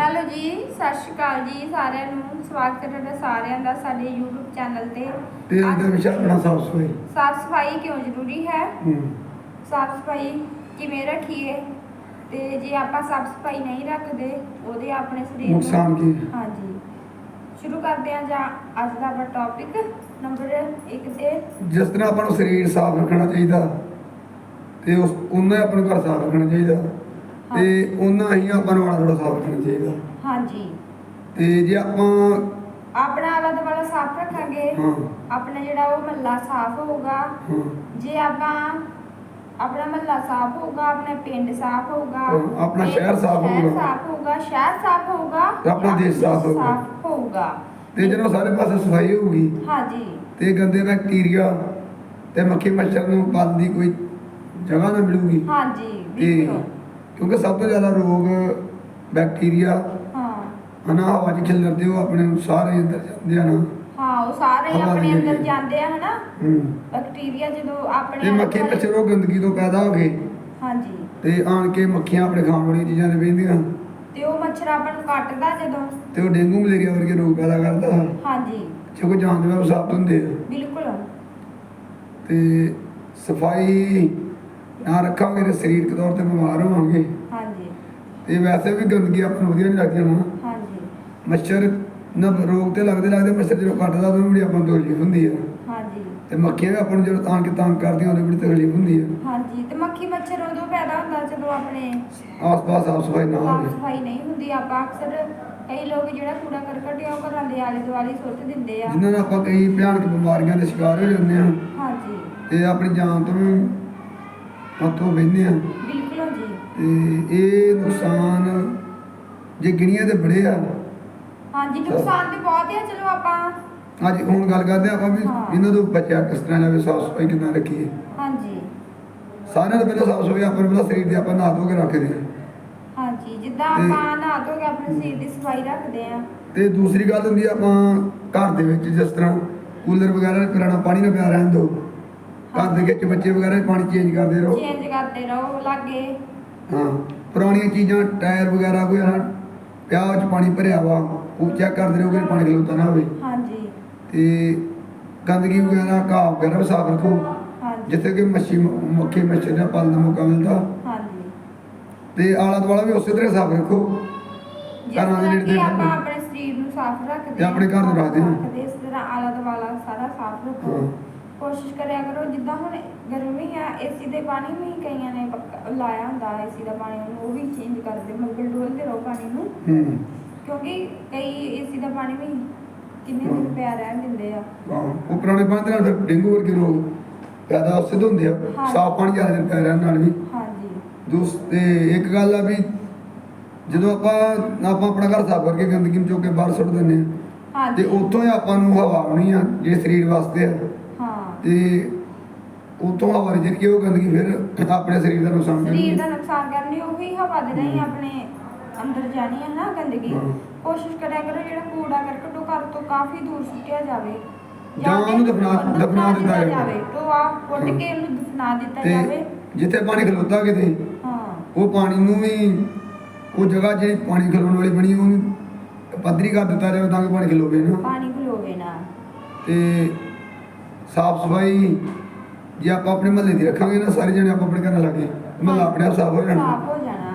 Hello ਜੀ ਸਤਿ ਸ਼੍ਰੀ ਅਕਾਲ ਜੀ ਸਾਰਿਆਂ ਨੂੰ। ਸਵਾਗਤ ਹੈ ਤੁਹਾਡਾ ਸਾਰਿਆਂ ਦਾ ਸਾਡੇ YouTube ਚੈਨਲ ਤੇ। ਤੇ ਇਹਦੇ ਵਿੱਚ ਆਪਣਾ ਸਾਫ਼ ਸਫ਼ਾਈ। ਸਾਫ਼ ਸਫ਼ਾਈ ਕਿਉਂ ਜ਼ਰੂਰੀ ਹੈ? ਹੂੰ। ਸਾਫ਼ ਸਫ਼ਾਈ ਕਿਵੇਂ ਰੱਖੀਏ? ਤੇ ਜੇ ਆਪਾਂ ਸਾਫ਼ ਸਫ਼ਾਈ ਨਹੀਂ ਰੱਖਦੇ ਉਹਦੇ ਆਪਣੇ ਸਰੀਰ ਨੂੰ ਨੁਕਸਾਨ ਕੀ? ਹੈ? ਹਾਂਜੀ। ਸ਼ੁਰੂ ਕਰਦੇ ਹਾਂ ਜਾਂ ਅੱਜ ਦਾ ਆਪਣਾ ਟੌਪਿਕ ਨੰਬਰ 1 ਤੇ। ਜਿਸ ਤਰ੍ਹਾਂ ਆਪਾਂ ਨੂੰ ਸਰੀਰ ਸਾਫ਼ ਰੱਖਣਾ ਚਾਹੀਦਾ ਤੇ ਉਸ ਉਹਨਾਂ ਆਪਣਾ ਘਰ ਸਾਫ਼ ਰੱਖਣਾ ਚਾਹੀਦਾ। ਤੇ ਉਹਨਾਂ ਹੀ ਆਪਾਂ ਨੂੰ ਆਲਾ ਦੁਆਲਾ ਸਾਫ਼ ਰੱਖਣਾ ਚਾਹੀਦਾ। ਹਾਂਜੀ। ਤੇ ਜੇ ਆਪਾਂ ਆਪਣਾ ਆਲਾ ਦੁਆਲਾ ਸਾਫ਼ ਰੱਖਾਂਗੇ ਹਾਂ। ਆਪਣਾ ਜਿਹੜਾ ਉਹ ਮਹੱਲਾ ਸਾਫ਼ ਹੋਊਗਾ ਹਾਂ। ਜੇ ਆਪਾਂ ਆਪਣਾ ਮਹੱਲਾ ਸਾਫ਼ ਹੋਊਗਾ ਆਪਣਾ ਪਿੰਡ ਸਾਫ਼ ਹੋਊਗਾ ਆਪਣਾ ਸ਼ਹਿਰ ਸਾਫ਼ ਹੋਊਗਾ। ਸਾਫ਼ ਹੋਊਗਾ ਸ਼ਹਿਰ ਸਾਫ਼ ਹੋਊਗਾ ਤੇ ਆਪਣਾ ਦੇਸ਼ ਸਾਫ਼ ਹੋਊਗਾ। ਸਾਫ਼ ਹੋਊਗਾ। ਤੇ ਜਦੋਂ ਸਾਰੇ ਪਾਸੇ ਸਫ਼ਾਈ ਹੋਊਗੀ ਹਾਂਜੀ। ਤੇ ਗੰਦੇ ਬੈਕਟੀਰੀਆ ਤੇ ਮੱਖੀ ਮੱਛਰ ਨੂੰ ਪਾਲਣ ਦੀ ਕੋਈ ਜਗ੍ਹਾ ਨਾ ਮਿਲੂਗੀ। ਹਾਂਜੀ ਬਿਲਕੁਲ। ਕਿਉਂਕਿ ਸਭ ਤੋਂ ਜ਼ਿਆਦਾ ਰੋਗ ਬੈਕਟੀਰੀਆ ਹਾਂ। ਹਨਾ ਹਵਾ 'ਚ ਖਿਲਰਦੇ ਉਹ ਆਪਣੇ ਸਾਰੇ ਅੰਦਰ ਜਾਂਦੇ ਹਨ ਹਾਂ ਉਹ ਸਾਰੇ ਹੀ ਹਵਾ ਆਪਣੇ ਦੀ ਅੰਦਰ ਜਾਂਦੇ ਆ ਹਨਾ। ਹੂੰ। ਬੈਕਟੀਰੀਆ ਜਦੋਂ ਆਪਣੇ ਤੇ ਮੱਖੀ ਦੁਆਲੇ- ਮੱਛਰ ਉਹ ਗੰਦਗੀ ਤੋਂ ਪੈਦਾ ਹੋ ਗਏ। ਹਾਂਜੀ। ਤੇ ਆਣ ਕੇ ਮੱਖੀਆਂ ਆਪਣੇ ਖਾਣ ਵਾਲੀਆਂ ਚੀਜ਼ਾਂ ਤੇ ਬਹਿੰਦੀਆਂ ਤੇ ਉਹ ਮੱਛਰ ਆਪਾਂ ਨੂੰ ਕੱਟਦਾ ਜਦੋਂ। ਤੇ ਉਹ ਡੇਂਗੂ ਮਲੇਰੀਆ ਵਰਗੇ ਰੋਗ ਪੈਦਾ ਕਰਦਾ। ਹਾਂਜੀ। ਜੇ ਕੋਈ ਜਾਨਵਰ ਸਾਫ਼ ਹੁੰਦੇ ਆ। ਬਿਲਕੁਲ। ਤੇ ਸਫ਼ਾਈ ਨਾ ਰੱਖਾਂਗੇ ਤੇ ਸਰੀਰਕ ਤੌਰ ਤੇ ਬਿਮਾਰ ਹੋਵਾਂਗੇ। ਹਾਂਜੀ। ਤੇ ਵੈਸੇ ਵੀ ਗੰਦਗੀ ਆਪਾਂ ਨੂੰ ਵਧੀਆ ਨਹੀਂ ਲੱਗਦੀ ਨਾ। ਹਾਂਜੀ। ਮੱਛਰ ਨਾ ਰੋਗ ਤੇ ਲੱਗਦੇ ਲੱਗਦੇ ਮੱਛਰ ਜਦੋਂ ਕੱਟਦਾ ਉਦੋਂ ਵੀ ਆਪਾਂ ਨੂੰ ਤਕਲੀਫ ਹੁੰਦੀ ਆ। ਹਾਂਜੀ। ਤੇ ਮੱਖੀਆਂ ਵੀ ਆਪਾਂ ਨੂੰ ਜਦੋਂ ਤਾਣ ਕੇ ਤੰਗ ਕਰਦੀਆਂ ਉਦੋਂ ਬੜੀ ਤਕਲੀਫ ਹੁੰਦੀ ਆ। ਹਾਂਜੀ। ਤੇ ਮੱਖੀ ਮੱਛਰ ਉਦੋਂ ਪੈਦਾ ਹੁੰਦਾ ਜਦੋਂ ਆਪਣੇ ਆਸ-ਪਾਸ ਸਾਫ਼ ਸਫ਼ਾਈ ਨਾ ਸਾਫ਼ ਹੋਵੇ ਸਫ਼ਾਈ ਨਹੀਂ ਹੁੰਦੀ। ਆਪਾਂ ਅਕਸਰ ਕਈ ਲੋਕ ਜਿਹੜਾ ਕੂੜਾ ਕਰਕਟ ਆ ਉਹ ਘਰਾਂ ਦੇ ਆਲੇ ਦੁਆਲੇ ਸੁੱਟ ਦਿੰਦੇ ਆ। ਜਿਨ੍ਹਾਂ ਨਾਲ ਆਪਾਂ ਕਈ ਭਿਆਨਕ ਬਿਮਾਰੀਆਂ ਦੇ ਸ਼ਿਕਾਰ ਹੋ ਜਾਂਦੇ ਹਾਂ ਹਾਂਜੀ। ਤੇ ਆਪਣੀ ਜਾਨ ਤੋਂ ਵੀ ਹੱਥੋਂ ਬਹਿੰਦੇ ਆ। ਬਿਲਕੁਲ ਜੀ ਤੇ ਇਹ ਨੁਕਸਾਨ ਜੇ ਗਿਣੀਆਂ ਤੇ ਬੜੇ ਆ। ਹਾਂਜੀ ਨੁਕਸਾਨ ਤੇ ਬਹੁਤ ਆ ਚਲੋ ਆਪਾਂ ਅੱਜ ਹੁਣ ਗੱਲ ਕਰਦੇ ਆਪਾਂ ਵੀ ਹਾਂ। ਇਹਨਾਂ ਤੋਂ ਬਚਿਆ ਕਿਸ ਤਰ੍ਹਾਂ ਜਾਵੇ ਸਾਫ਼ ਸਫ਼ਾਈ ਕਿੱਦਾਂ ਰੱਖੀਏ। ਹਾਂਜੀ। ਸਾਰਿਆਂ ਤੋਂ ਪਹਿਲਾਂ ਸਾਫ਼ ਸਫ਼ਾਈ ਆਪਾਂ ਨੂੰ ਪਹਿਲਾਂ ਸਰੀਰ ਦੀ ਆਪਾਂ ਨਹਾ ਧੋ ਕੇ ਰੱਖਦੇ ਆ ਹਾਂਜੀ ਜਿੱਦਾਂ ਤੇ- ਆਪਾਂ ਨਹਾ ਧੋ ਕੇ ਆਪਣੇ ਸਰੀਰ ਦੀ ਸਫ਼ਾਈ ਰੱਖਦੇ ਆ ਤੇ ਦੂਸਰੀ ਗੱਲ ਹੁੰਦੀ ਆ ਆਪਾਂ ਘਰ ਦੇ ਵਿੱਚ ਜਿਸ ਤਰ੍ਹਾਂ ਕੂਲਰ ਵਗੈਰਾ ਪੁਰਾਣਾ ਪਾਣੀ ਨਾ ਪਿਆ ਰਹਿਣ ਦਿਓ। ਘਰ ਦੇ ਵਿੱਚ ਬੱਚੇ ਵਗੈਰਾ ਪਾਣੀ ਚੇਂਜ ਕਰਦੇ ਰਹੋ। ਚੇਂਜ ਕਰਦੇ ਰਹੋ ਲਾਗੇ। ਹਾਂ ਪੁਰਾਣੀਆਂ ਚੀਜ਼ਾਂ ਟਾਇਰ ਵਗੈਰਾ ਕੋਈ ਨਾ ਪਿਆ ਉਹ 'ਚ ਪਾਣੀ ਭਰਿਆ ਵਾ ਉਹ ਚੈੱਕ ਕਰਦੇ ਰਹੋ ਕਿ ਪਾਣੀ ਖਲੋਤਾ ਨਾ ਹੋਵੇ। ਹਾਂਜੀ। ਤੇ ਗੰਦਗੀ ਵਗੈਰਾ ਘਾਹ ਵਗੈਰਾ ਵੀ ਸਾਫ਼ ਰੱਖੋ। ਹਾਂਜੀ। ਜਿੱਥੇ ਕਿ ਮੱਛੀ ਮੱਖੀ ਮੱਛਰ ਦਾ ਪਾਲਣ ਦਾ ਮੌਕਾ ਮਿਲਦਾ। ਹਾਂਜੀ। ਤੇ ਆਲਾ ਦੁਆਲਾ ਵੀ ਉਸੇ ਤਰ੍ਹਾਂ ਸਾਫ਼ ਰੱਖੋ। ਘਰਾਂ ਦੇ ਨੇੜੇ ਆਪਾਂ। ਆਪਣੇ ਸਰੀਰ ਨੂੰ ਸਾਫ਼ ਰੱਖਦੇ ਤੇ ਆਪਣੇ ਘਰ ਨੂੰ ਰੱਖਦੇ ਹਾਂ। ਇਸ ਤਰ੍ਹਾਂ ਆਲਾ ਦੁਆਲਾ ਸਾਰਾ ਸਾਫ਼ ਰੱਖੋ। ਹਾਂ। ਕੋਸ਼ਿਸ਼ ਕਰਿਆ ਕਰੋ ਜਿੱਦਾਂ ਹੁਣ ਗਰਮੀ ਆ ਏਸੀ ਦੇ ਪਾਣੀ ਵੀ ਕਈਆਂ ਨੇ ਪੱਕਾ ਲਾਇਆ ਹੁੰਦਾ ਏਸੀ ਦਾ ਪਾਣੀ ਉਹਨੂੰ ਉਹ ਵੀ ਚੇਂਜ ਕਰਦੇ ਮਤਲਬ ਡੋਲਦੇ ਰਹੋ ਪਾਣੀ ਨੂੰ। ਹੂੰ। ਕਿਉਂਕਿ ਕਈ ਏਸੀ ਦਾ ਪਾਣੀ ਵੀ ਕਿੰਨੇ ਦਿਨ। ਪਿਆ ਰਹਿਣ ਦਿੰਦੇ ਆ। ਉਹ ਪੁਰਾਣੇ ਪਾਣੀ ਦੇ ਨਾਲ ਫਿਰ ਡੇਂਗੂ ਵਰਗੇ ਰੋਗ ਪੈਦਾ ਤੋਂ ਹੁੰਦੇ ਆ। ਹਾਂ। ਸਾਫ਼ ਪਾਣੀ ਜ਼ਿਆਦਾ ਦਿਨ ਪੈ ਰਹਿਣ ਨਾਲ ਵੀ। ਹਾਂਜੀ। ਤੇ ਇੱਕ ਗੱਲ ਆ ਵੀ ਜਦੋਂ ਆਪਾਂ ਆਪਾਂ ਆਪਣਾ ਘਰ ਸਾਫ਼ ਕਰਕੇ ਗੰਦਗੀ ਨੂੰ ਚੁੱਕ ਕੇ ਬਾਹਰ ਸੁੱਟ ਦਿੰਦੇ ਆ ਹਾਂਜੀ। ਤੇ ਉੱਥੋਂ ਹੀ ਆਪਾਂ ਨੂੰ ਹਵਾ ਆਉਣੀ ਆ ਜਿਹੜੇ ਸਰੀਰ ਵਾਸਤੇ ਆ। ਤੇ ਉੱਥੋਂ ਹਵਾ ਜਿਹੜੀ ਕਿ ਉਹ ਗੰਦਗੀ ਫਿਰ ਆਪਣੇ ਸਰੀਰ ਦਾ ਨੁਕਸਾਨ ਸਰੀਰ ਕਰਦੀ ਦਾ ਨੁਕਸਾਨ ਕਰਨੀ ਉਹੀ ਹਵਾ ਦੇ ਰਹੀ ਆਪਣੇ ਅੰਦਰ ਜਾਣੀ ਹੈ ਨਾ ਗੰਦਗੀ। ਹਾਂ। ਕੋਸ਼ਿਸ਼ ਕਰਿਆ ਕਰੋ ਜਿਹੜਾ ਕੂੜਾ ਕਰਕਟ ਉਹ ਘਰ ਤੋਂ ਕਾਫੀ ਦੂਰ ਸੁੱਟਿਆ ਜਾਵੇ। ਜਾਂ ਉਹਨੂੰ ਦਫਨਾ- ਦਫਨਾ ਦਿੱਤਾ ਜਾਵੇ। ਟੋਆ ਪੁੱਟ ਹਾਂ। ਕੇ ਉਹਨੂੰ ਦਫਨਾ ਦਿੱਤਾ ਤੇ ਜਾਵੇ। ਜਿੱਥੇ ਪਾਣੀ ਖਲੋਤਾ ਕਿਤੇ ਹਾਂ। ਉਹ ਪਾਣੀ ਨੂੰ ਵੀ ਉਹ ਜਗ੍ਹਾ ਜਿਹੜੀ ਪਾਣੀ ਖਲੋਣ ਵਾਲੀ ਬਣੀ ਉਹਨੂੰ ਪੱਧਰੀ ਕਰ ਦਿੱਤਾ ਜਾਵੇ ਤਾਂ ਕਿ ਪਾਣੀ ਖਲੋਵੇ ਨਾ। ਪਾਣੀ ਖਲੋਵੇ ਨਾ। ਤੇ ਸਾਫ਼ ਸਫ਼ਾਈ ਜੇ ਆਪਾਂ ਆਪਣੇ ਮਹੱਲੇ ਦੀ ਰੱਖਾਂਗੇ ਨਾ ਸਾਰੇ ਜਣੇ ਆਪਾਂ ਆਪਣੇ ਘਰਾਂ ਲਾਗੇ ਮਹੱਲਾ ਆਪਣੇ ਆਪ ਸਾਫ਼ ਹੋ ਜਾਣਾ। ਸਾਫ਼ ਹੋ ਜਾਣਾ।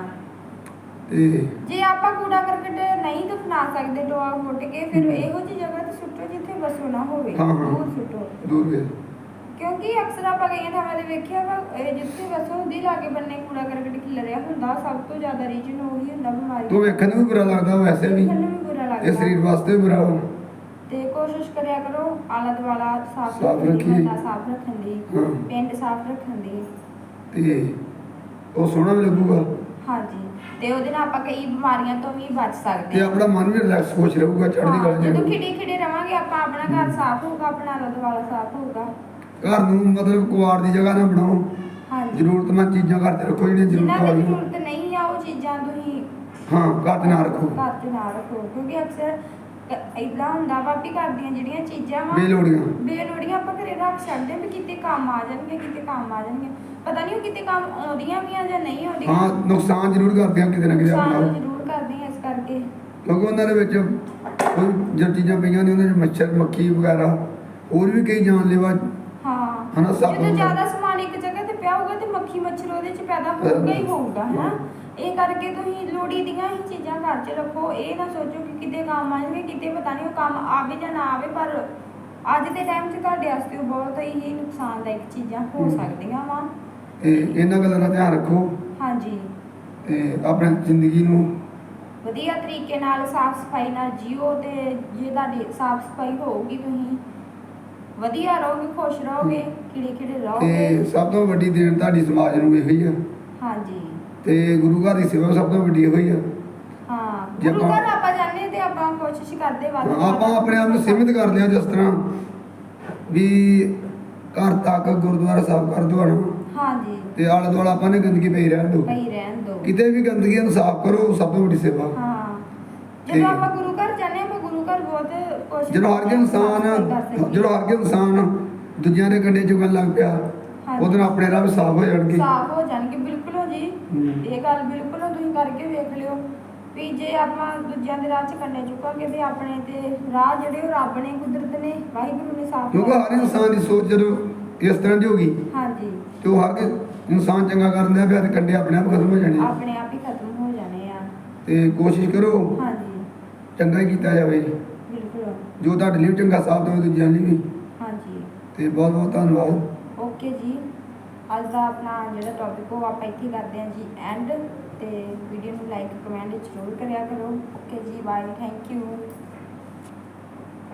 ਤੇ ਜੇ ਆਪਾਂ ਕੂੜਾ ਕਰਕਟ ਨਹੀਂ ਦਫਨਾ ਸਕਦੇ ਟੋਆ ਪੁੱਟ ਕੇ ਫਿਰ। ਇਹੋ ਜਿਹੀ ਜਗ੍ਹਾ ਤੇ ਸੁੱਟੋ ਜਿੱਥੇ ਵਸੋ ਨਾ ਹੋਵੇ ਹਾਂ, ਹਾਂ। ਦੂਰ ਸੁੱਟੋ। ਦੂਰ ਵੇ। ਕਿਉਂਕਿ ਅਕਸਰ ਆਪਾਂ ਕਈਆਂ ਥਾਵਾਂ ਤੇ ਵੇਖਿਆ ਵਾ ਇਹ ਜਿੱਥੇ ਵਸੋਂ ਹੁੰਦੀ ਲਾਗੇ ਬੰਨੇ ਕੂੜਾ ਕਰਕਟ ਖਿਲਰਿਆ ਹੁੰਦਾ ਸਭ ਤੋਂ ਜ਼ਿਆਦਾ ਰੀਜਨ ਉਹੀ ਹੁੰਦਾ ਬਿਮਾਰੀ। ਤੋ ਵੇਖਣ ਨੂੰ ਵੀ ਬੁਰਾ ਲੱਗਦਾ ਵੈਸੇ ਵੀ। ਦੇਖਣ ਨੂੰ ਵੀ ਬੁਰਾ ਲੱਗਦਾ। ਇਹ ਸਰੀਰ ਵਾਸਤੇ ਵੀ ਬੁਰਾ ਤੇ ਕੋਸ਼ਿਸ਼ ਕਰਿਆ ਕਰੋ ਆਲਾ ਦੁਆਲਾ ਸਾਫ਼ ਸਾਫ਼ ਰੱਖੀਏ। ਮਹੱਲਾ ਸਾਫ਼ ਰੱਖਣ ਦੀ ਹਾਂ। ਪਿੰਡ ਸਾਫ਼ ਰੱਖਣ ਦੀ। ਤੇ ਉਹ ਸੋਹਣਾ ਵੀ ਲੱਗੂਗਾ। ਹਾਂਜੀ। ਤੇ ਉਹਦੇ ਨਾਲ ਆਪਾਂ ਕਈ ਬਿਮਾਰੀਆਂ ਤੋਂ ਵੀ ਬਚ ਸਕਦੇ ਤੇ ਹਾਂ। ਆਪਣਾ ਮਨ ਵੀ ਰਿਲੈਕਸ ਖੁਸ਼ ਰਹੂਗਾ ਚੜ੍ਹਦੀ ਹਾਂ, ਕਲਾ ਜਦੋਂ ਚ ਖਿੜੇ ਖਿੜੇ ਰਵਾਂਗੇ ਆਪਾਂ ਆਪਣਾ ਘਰ ਸਾਫ਼ ਹੋਊਗਾ ਆਪਣਾ ਆਲਾ ਦੁਆਲਾ ਸਾਫ਼ ਹੋਊਗਾ। ਘਰ ਨੂੰ ਮਤਲਬ ਕੁਆੜ ਦੀ ਜਗ੍ਹਾ ਨਾ ਬਣਾਓ। ਹਾਂਜੀ। ਜ਼ਰੂਰਤਮੰਦ ਚੀਜ਼ਾਂ ਘਰ ਤੇ ਰੱਖੋ ਜਿਹੜੀਆਂ ਜਿਨ੍ਹਾਂ ਜ਼ਰੂਰਤ ਦੀ ਵਾਲੀਆਂ ਜ਼ਰੂਰਤ ਨਹੀਂ ਆ ਉਹ ਚੀਜ਼ਾਂ ਤੁਸੀਂ ਹਾਂ ਘਰ ਤੇ ਨਾ ਰੱਖੋ। ਘਰ 'ਚ ਨਾ ਰੱਖੋ ਕਿਉਂਕਿ ਅਕਸਰ ਇਦਾਂ ਹੁੰਦਾ ਵਾ ਵੀ ਘਰ ਦੀਆਂ ਜਿਹੜੀਆਂ ਚੀਜ਼ਾਂ ਵਾ ਬੇਲੋੜੀਆਂ। ਬੇਲੋੜੀਆਂ ਆਪਾਂ ਘਰੇ ਰੱਖ ਛੱਡਦੇ ਵੀ ਕਿਤੇ ਕੰਮ ਆ ਜਾਣਗੇ ਕਿਤੇ ਕੰਮ ਆ ਜਾਣਗੇ। ਪਤਾ ਨਹੀਂ ਉਹ ਕਿਤੇ ਕੰਮ ਆਉਂਦੀਆਂ ਵੀ ਆ ਜਾਂ ਨਹੀਂ ਆਉਂਦੀਆਂ। ਹਾਂ ਨੁਕਸਾਨ ਜ਼ਰੂਰ ਕਰਦੇ ਆ ਕਿਤੇ ਨਾ ਕਿਤੇ ਨੁਕਸਾਨ ਆਪਣਾ ਜ਼ਰੂਰ ਕਰਦੇ ਆ ਇਸ ਕਰਕੇ। ਕਿਉਂਕਿ ਉਹਨਾਂ ਦੇ ਵਿੱਚ ਕੋਈ ਚੀਜ਼ਾਂ ਪਈਆਂ ਨੇ ਉਹਨਾਂ 'ਚ ਮੱਛਰ ਮੱਖੀ ਵਗੈਰਾ ਹੋਰ ਵੀ ਕਈ ਜਾਨਲੇਵਾ ਹਾਂ ਹਨਾ, ਜਦੋਂ ਨੂੰ- ਜ਼ਿਆਦਾ ਸਮਾਨ ਇੱਕ ਜਗ੍ਹਾ ਪਿਆ ਹੋਊਗਾ ਤੇ ਮੱਖੀ ਮੱਛਰ ਉਹਦੇ ਚ ਪੈਦਾ ਹੋਊਗਾ ਹੀ ਹੋਊਗਾ ਹਨਾ ਇਹ ਕਰਕੇ ਤੁਸੀਂ ਲੋੜੀ ਦੀਆਂ ਹੀ ਚੀਜ਼ਾਂ ਘਰ 'ਚ ਰੱਖੋ। ਇਹ ਨਾ ਸੋਚੋ ਕਿ ਕਿਤੇ ਕੰਮ ਆਣਗੇ ਕਿਤੇ ਪਤਾ ਨਹੀਂ ਉਹ ਕੰਮ ਆਵੇ ਜਾਂ ਨਾ ਆਵੇ ਪਰ ਅੱਜ ਦੇ ਟਾਈਮ 'ਚ ਤੁਹਾਡੇ ਵਾਸਤੇ ਉਹ ਬਹੁਤ ਹੀ ਨੁਕਸਾਨਦਾਇਕ ਚੀਜ਼ਾਂ ਹੋ। ਸਕਦੀਆਂ ਵਾ। ਤੇ ਇਹਨਾਂ ਗੱਲਾਂ ਦਾ ਧਿਆਨ ਰੱਖੋ। ਹਾਂਜੀ। ਤੇ ਆਪਣੀ ਜ਼ਿੰਦਗੀ ਨੂੰ ਵਧੀਆ ਤਰੀਕੇ ਨਾਲ ਸਾਫ਼ ਸਫ਼ਾਈ ਨਾਲ ਜੀਓ ਤੇ ਜੇ ਤੁਹਾਡੀ ਸਾਫ਼ ਸਫ਼ਾਈ ਹੋਊਗੀ ਤੁਸੀਂ ਵਧੀਆ ਰਹੋਗੇ ਖੁਸ਼ ਰਹੋਗੇ ਖਿੜੇ ਖਿੜੇ ਰਹੋਗੇ ਤੇ ਸਭ ਤੋਂ ਵੱਡੀ ਦੇਣ ਤੁਹਾਡੀ ਸਮਾਜ ਨੂੰ ਇਹੋ ਹੀ ਆ। ਹਾਂਜੀ। ਤੇ ਗੁਰੂ ਘਰ ਦੀ ਸੇਵਾ ਸਭ ਤੋਂ ਵੱਡੀ ਇਹੋ ਹੀ ਆ। ਹਾਂ ਜੇ ਗੁਰੂ ਆਪਾਂ- ਘਰ ਆਪਾਂ ਜਾਂਦੇ ਤੇ ਆਪਾਂ ਕੋਸ਼ਿਸ਼ ਕਰਦੇ ਵੱਧ ਤੋਂ ਆਪਾਂ। ਆਪਣੇ ਆਪ ਨੂੰ ਸੀਮਿਤ ਕਰਦੇ ਹਾਂ ਜਿਸ ਤਰ੍ਹਾਂ ਵੀ ਘਰ ਤੱਕ ਗੁਰਦੁਆਰਾ ਸਾਹਿਬ ਕਰ ਦੋ ਨਾ ਹਾਂਜੀ। ਤੇ ਆਲੇ ਦੁਆਲੇ ਆਪਾਂ ਨੇ ਗੰਦਗੀ ਪਈ ਰਹਿਣ ਦਿਓ। ਪਈ ਰਹਿਣ ਦੋ ਕਿਤੇ ਵੀ ਗੰਦਗੀ ਨੂੰ ਸਾਫ਼ ਕਰੋ ਸਭ ਤੋਂ ਵੱਡੀ ਸੇਵਾ। ਹਾਂ। ਜਦੋਂ ਆਪਾਂ ਗੁਰੂ ਘਰ ਜਾਂਦੇ ਬਹੁਤ ਕੋਸ਼ਿਸ਼ ਜਦੋਂ ਹਰ ਸਾਫ਼ ਇਨਸਾਨ। ਜਦੋਂ ਹਰ ਕੋਈ ਇਨਸਾਨ ਦੂਜਿਆਂ ਦੇ ਕੰਡੇ ਚੁਗਣ ਲੱਗ ਪਿਆ। ਉਹਦੇ ਨਾਲ ਆਪਣੇ ਵੀ ਸਾਫ਼ ਹੋ ਜਾਣਗੇ ਸਾਫ਼ ਹੋ ਜਾਣਗੇ ਬਿਲਕੁਲ ਹੋ ਜੀ। ਇਹ ਗੱਲ ਬਿਲਕੁਲ ਤੁਸੀਂ ਕਰਕੇ ਵੇਖ ਲਿਓ ਵੀ ਜੇ ਆਪਾਂ ਦੂਜਿਆਂ ਦੇ ਰਾਹ 'ਚ ਕੰਨੇ ਚੁੱਕਾਂਗੇ ਤੇ ਆਪਣੇ ਤੇ ਰਾਹ ਜਿਹੜੇ ਉਹ ਰੱਬ ਨੇ ਕੁਦਰਤ ਨੇ ਵਾਹਿਗੁਰੂ ਨੇ ਸਾਫ਼ ਕਿਉਂਕਿ ਹਰ ਇਨਸਾਨ ਦੀ ਸੋਚ ਜਦੋਂ ਇਸ ਤਰ੍ਹਾਂ ਦੀ ਹੋਗੀ ਹਾਂਜੀ ਤੇ ਉਹ ਹਰ ਇਨਸਾਨ ਚੰਗਾ ਕਰਨ ਦਾ ਕੰਡੇ ਆਪਣੇ ਆਪ ਖਤਮ ਹੋ ਜਾਣੇ। ਆਪਣੇ ਆਪ ਹੀ ਖਤਮ ਹੋ ਜਾਣੇ ਆ ਤੇ ਕੋਸ਼ਿਸ਼ ਕਰੋ ਹਾਂਜੀ ਚੰਗਾ ਹੀ ਕੀਤਾ ਜਾਵੇ ਬਿਲਕੁਲ। ਜੋ ਤੁਹਾਡੇ ਲਈ ਵੀ ਚੰਗਾ ਸਾਬਤ ਹੋਵੇ ਦੂਜਿਆਂ ਲਈ ਵੀ। ਹਾਂਜੀ। ਤੇ ਬਹੁਤ ਬਹੁਤ ਧੰਨਵਾਦ। ਓਕੇ ਜੀ। ਅੱਜ ਦਾ ਆਪਣਾ ਜਿਹੜਾ ਟੌਪਿਕ ਉਹ ਆਪਾਂ ਇੱਥੇ ਕਰਦੇ ਹਾਂ ਜੀ ਐਂਡ ਤੇ ਵੀਡੀਓ ਨੂੰ ਲਾਈਕ ਕਮੈਂਟ ਜ਼ਰੂਰ ਕਰਿਆ ਕਰੋ। ਓਕੇ ਜੀ ਬਾਏ ਥੈਂਕ ਯੂ